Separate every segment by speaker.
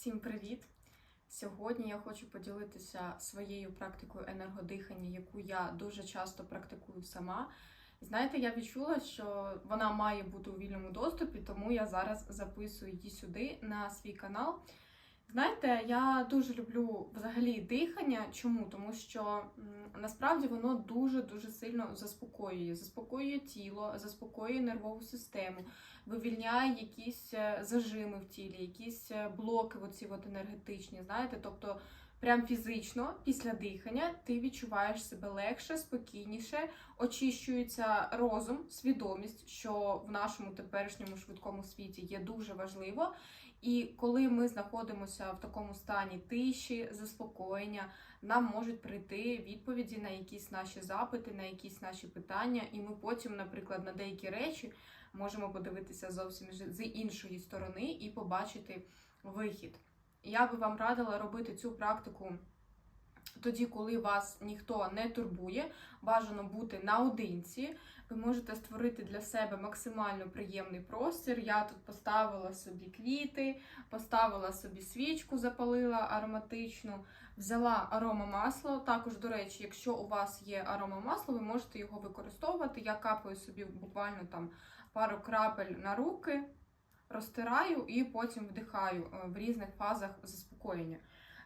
Speaker 1: Всім привіт! Сьогодні я хочу поділитися своєю практикою енергодихання, яку я дуже часто практикую сама. Знаєте, я відчула, що вона має бути у вільному доступі, тому я зараз записую її сюди на свій канал. Знаєте, я дуже люблю взагалі дихання. Чому? Тому що насправді воно дуже-дуже сильно заспокоює. Заспокоює тіло, заспокоює нервову систему, вивільняє якісь е, зажими в тілі, якісь е, блоки, оці от енергетичні, знаєте, тобто. Прям фізично після дихання ти відчуваєш себе легше, спокійніше, очищується розум, свідомість, що в нашому теперішньому швидкому світі є дуже важливо. І коли ми знаходимося в такому стані тиші, заспокоєння, нам можуть прийти відповіді на якісь наші запити, на якісь наші питання, і ми потім, наприклад, на деякі речі можемо подивитися зовсім з іншої сторони і побачити вихід. Я би вам радила робити цю практику тоді, коли вас ніхто не турбує, бажано бути наодинці. Ви можете створити для себе максимально приємний простір. Я тут поставила собі квіти, поставила собі свічку, запалила ароматичну, взяла аромамасло. Також, до речі, якщо у вас є аромамасло, ви можете його використовувати. Я капаю собі буквально там пару крапель на руки, розтираю і потім вдихаю е, в різних фазах заспокоєння.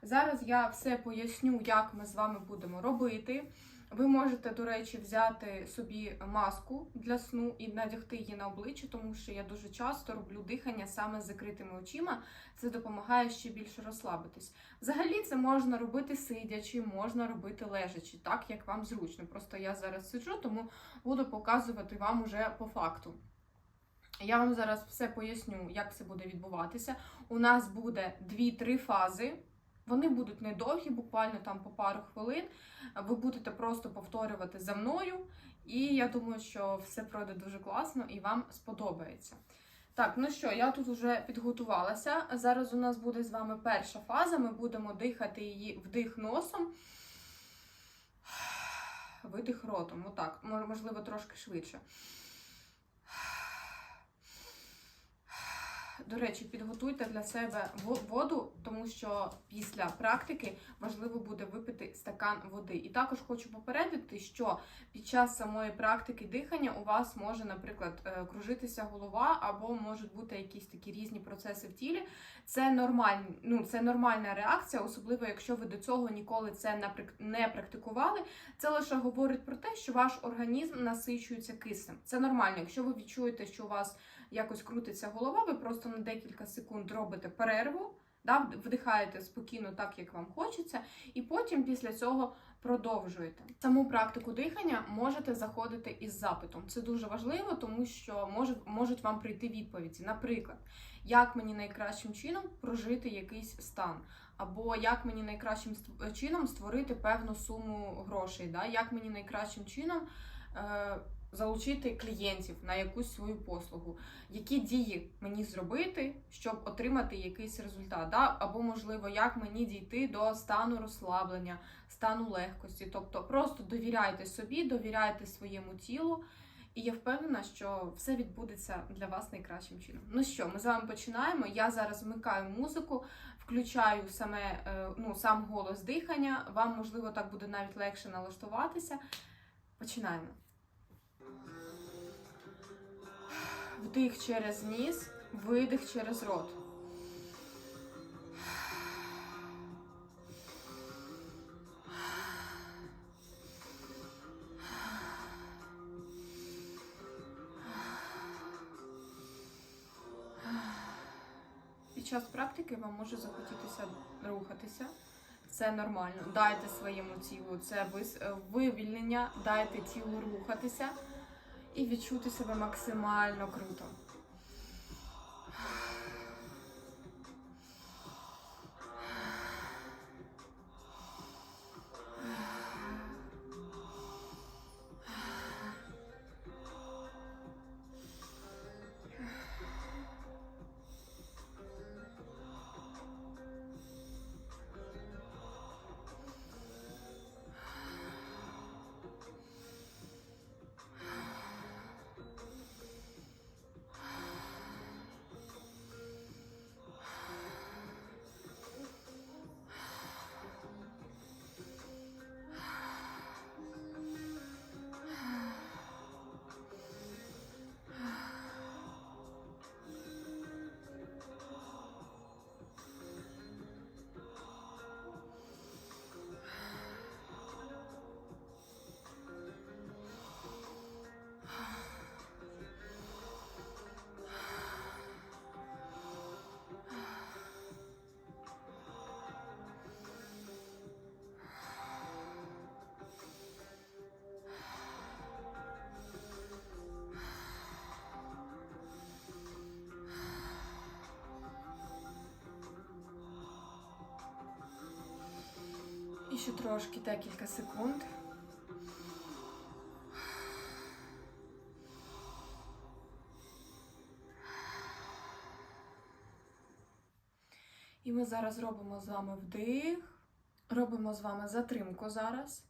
Speaker 1: Зараз я все поясню, як ми з вами будемо робити. Ви можете, до речі, взяти собі маску для сну і надягти її на обличчя, тому що я дуже часто роблю дихання саме з закритими очима. Це допомагає ще більше розслабитись. Взагалі, це можна робити сидячи, можна робити лежачи, так як вам зручно. Просто я зараз сиджу, тому буду показувати вам уже по факту. Я вам зараз все поясню, як це буде відбуватися. У нас буде 2-3 фази. Вони будуть недовгі, буквально там по пару хвилин. Ви будете просто повторювати за мною, і я думаю, що все пройде дуже класно і вам сподобається. Так, ну що, я тут вже підготувалася. Зараз у нас буде з вами перша фаза. Ми будемо дихати її вдих носом, видих ротом. Отак, можливо, трошки швидше. До речі, підготуйте для себе воду, тому що після практики важливо буде випити стакан води. І також хочу попередити, що під час самої практики дихання у вас може, наприклад, е, кружитися голова, або можуть бути якісь такі різні процеси в тілі. Це нормальні, ну це нормальна реакція, особливо якщо ви до цього ніколи це не практикували. Це лише говорить про те, що ваш організм насичується киснем. Це нормально. Якщо ви відчуєте, що у вас якось крутиться голова, ви просто на декілька секунд робите перерву, да, вдихаєте спокійно, так як вам хочеться, і потім після цього продовжуєте. Саму практику дихання можете заходити із запитом. Це дуже важливо, тому що може, можуть вам прийти відповіді. Наприклад, як мені найкращим чином прожити якийсь стан, або як мені найкращим чином створити певну суму грошей, да? як мені найкращим чином. Е- Залучити клієнтів на якусь свою послугу, які дії мені зробити, щоб отримати якийсь результат, да? або можливо, як мені дійти до стану розслаблення, стану легкості. Тобто просто довіряйте собі, довіряйте своєму тілу, і я впевнена, що все відбудеться для вас найкращим чином. Ну що, ми з вами починаємо. Я зараз вмикаю музику, включаю саме е, ну, сам голос дихання. Вам можливо так буде навіть легше налаштуватися. Починаємо. Вдих через ніс, видих через рот. Під час практики вам може захотітися рухатися. Це нормально. Дайте своєму тілу це вивільнення, дайте тілу рухатися і відчути себе максимально круто. Ще трошки декілька секунд. І ми зараз робимо з вами вдих. Робимо з вами затримку зараз.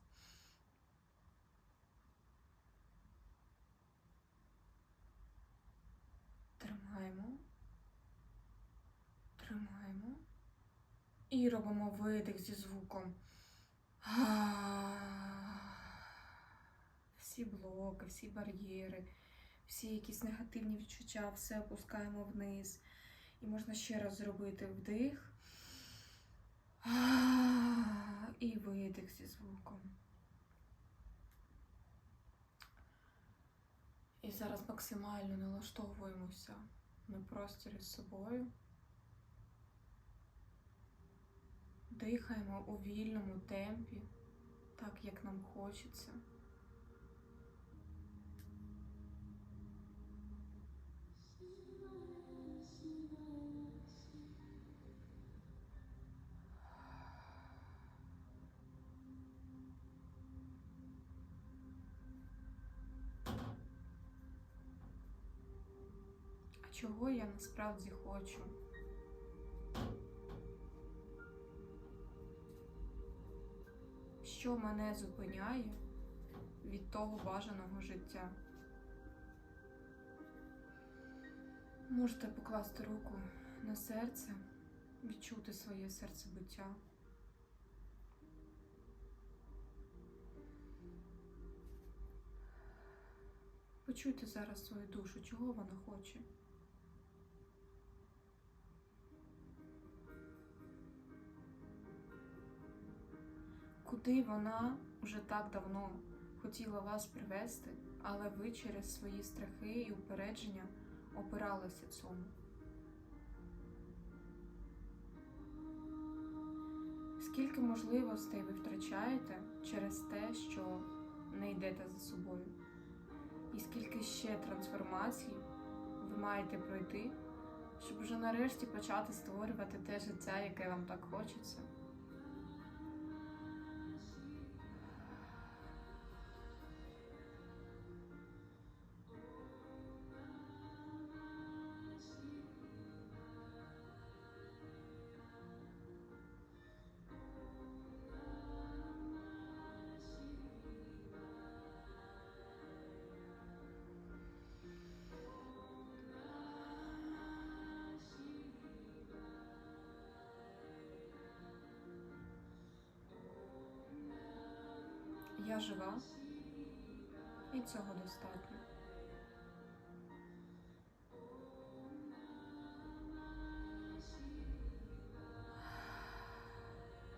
Speaker 1: Тримаємо. Тримаємо. І робимо видих зі звуком. Всі блоки, всі бар'єри, всі якісь негативні відчуття, все опускаємо вниз. І можна ще раз зробити вдих. І видих зі звуком. І зараз максимально налаштовуємося на простір із собою. Дихаємо у вільному темпі, так як нам хочеться. Чого я насправді хочу? Що мене зупиняє від того бажаного життя? Можете покласти руку на серце, відчути своє серцебиття. Почуйте зараз свою душу, чого вона хоче. Куди вона вже так давно хотіла вас привести, але ви через свої страхи і упередження опиралися цьому. Скільки можливостей ви втрачаєте через те, що не йдете за собою? І скільки ще трансформацій ви маєте пройти, щоб вже нарешті почати створювати те життя, яке вам так хочеться? Я жива, і цього достатньо.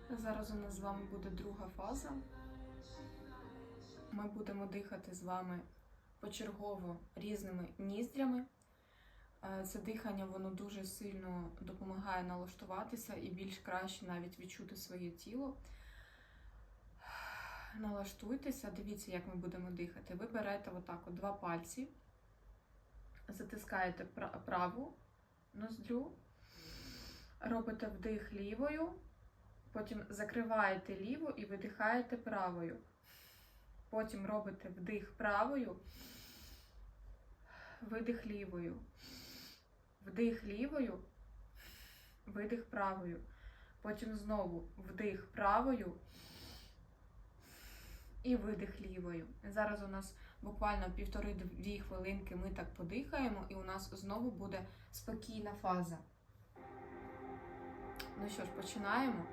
Speaker 1: Зараз у нас з вами буде друга фаза. Ми будемо дихати з вами почергово різними ніздрями. Е, Це дихання воно дуже сильно допомагає налаштуватися і більш краще навіть відчути своє тіло налаштуйтеся, дивіться, як ми будемо дихати. Ви берете отак от два пальці, затискаєте праву ноздрю, робите вдих лівою, потім закриваєте ліву і видихаєте правою. Потім робите вдих правою, видих лівою, вдих лівою, видих правою. Потім знову вдих правою і видих лівою. Зараз у нас буквально півтори-дві хвилинки ми так подихаємо, і у нас знову буде спокійна фаза. Ну що ж, починаємо.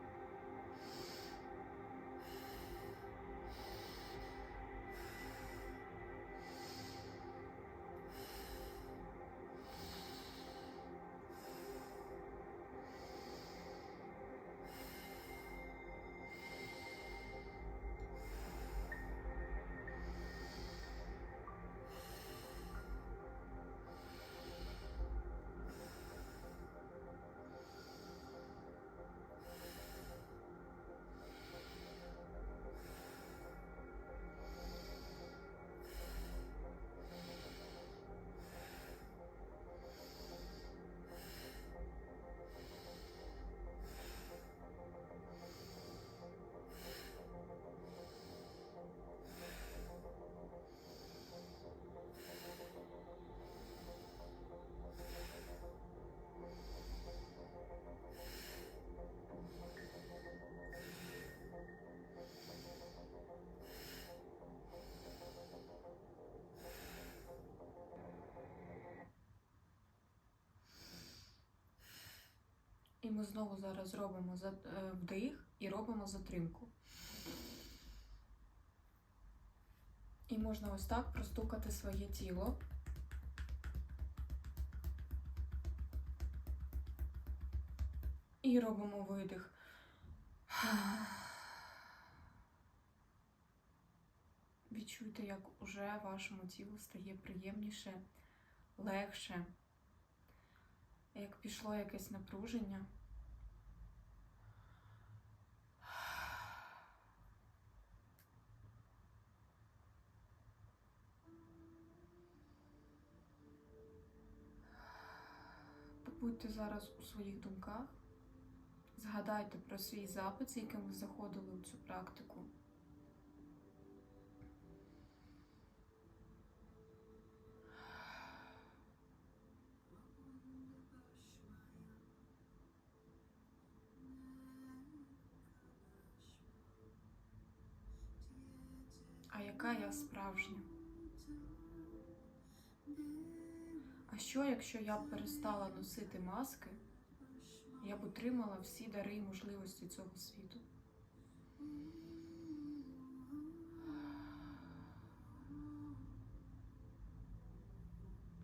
Speaker 1: Ми знову зараз робимо е, вдих і робимо затримку. І можна ось так простукати своє тіло. І робимо видих. Відчуйте, як уже вашому тілу стає приємніше, легше, як пішло якесь напруження. Побудьте зараз у своїх думках. Згадайте про свій запит, з яким ви заходили у цю практику. А яка я справжня? А що, якщо я б перестала носити маски, я б отримала всі дари і можливості цього світу?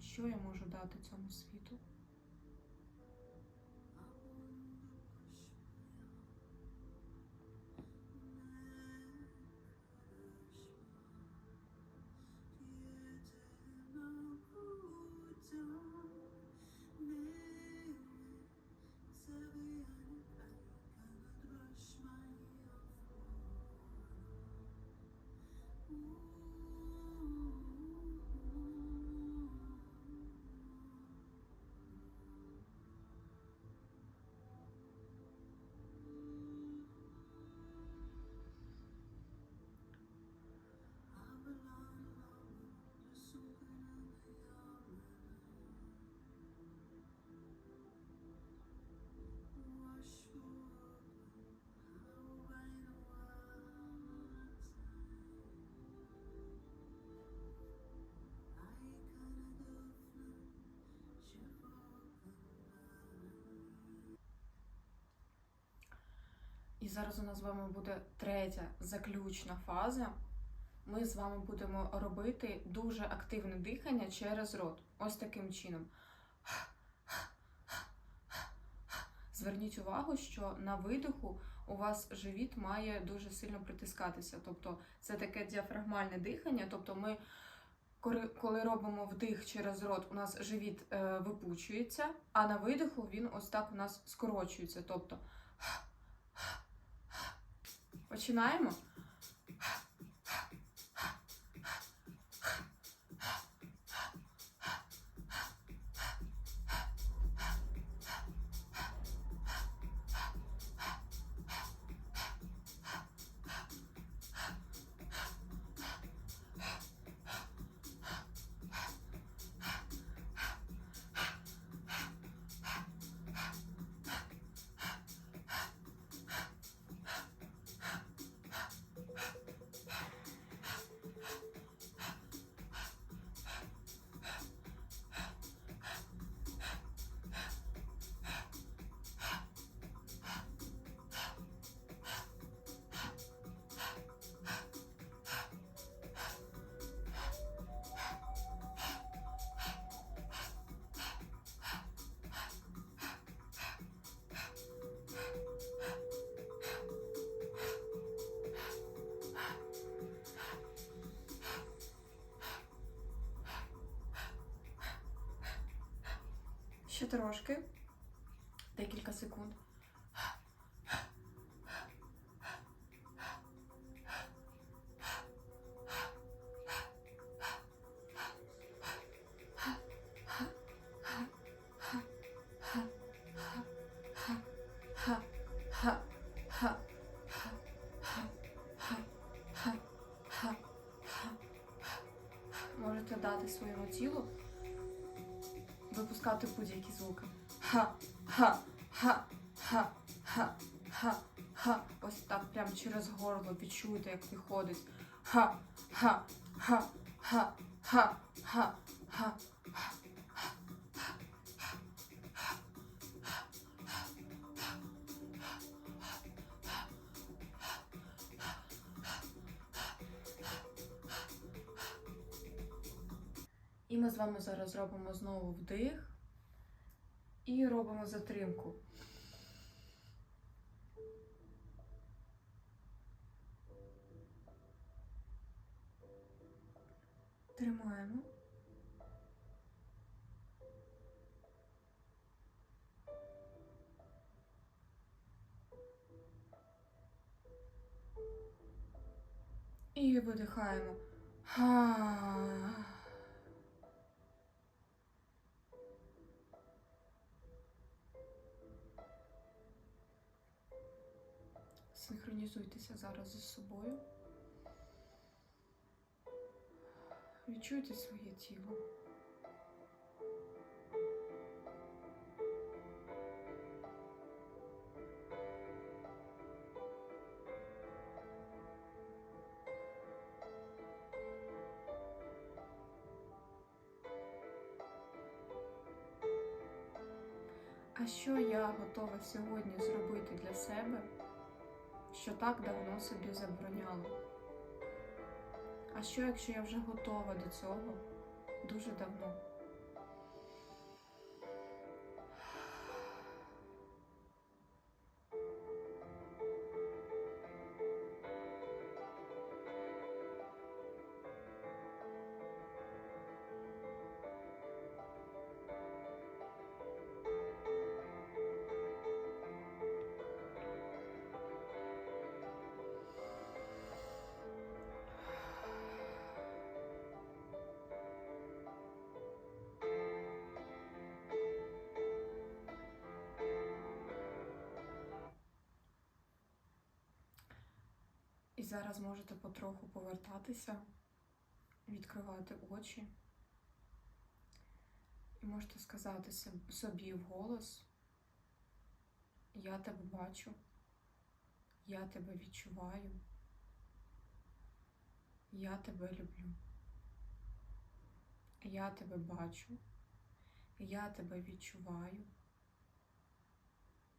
Speaker 1: Що я можу дати цьому світу? Зараз у нас з вами буде третя заключна фаза. Ми з вами будемо робити дуже активне дихання через рот. Ось таким чином. Зверніть увагу, що на видиху у вас живіт має дуже сильно притискатися. Тобто це таке діафрагмальне дихання. Тобто ми, коли- робимо вдих через рот, у нас живіт е, випучується, а на видиху він ось так у нас скорочується. Тобто починаємо. Ще трошки. Декілька секунд. видавати будь-які звуки. Ха, ха, ха, ха, ха, ха, ха. Ось так прямо через горло відчуєте, як виходить. Ха, ха, ха, ха, ха, ха, ха, ха. І ми з вами зараз зробимо знову вдих і робимо затримку. Тримаємо. І видихаємо. Ха. Синхронізуйтеся зараз із собою. Відчуйте своє тіло. А що я готова сьогодні зробити для себе, що так давно собі забороняла? А що, якщо я вже готова до цього дуже давно? Зараз можете потроху повертатися, відкривати очі. І можете сказати соб- собі вголос: Я тебе бачу, я тебе відчуваю, я тебе люблю. Я тебе бачу, я тебе відчуваю,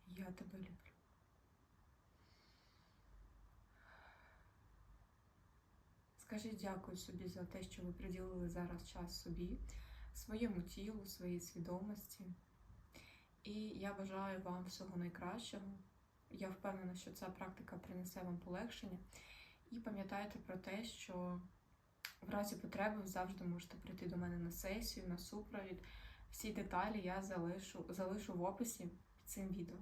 Speaker 1: я тебе люблю. Скажіть дякую собі за те, що ви приділили зараз час собі, своєму тілу, своїй свідомості. І я бажаю вам всього найкращого. Я впевнена, що ця практика принесе вам полегшення. І пам'ятайте про те, що в разі потреби ви завжди можете прийти до мене на сесію, на супровід. Всі деталі я залишу, залишу в описі під цим відео.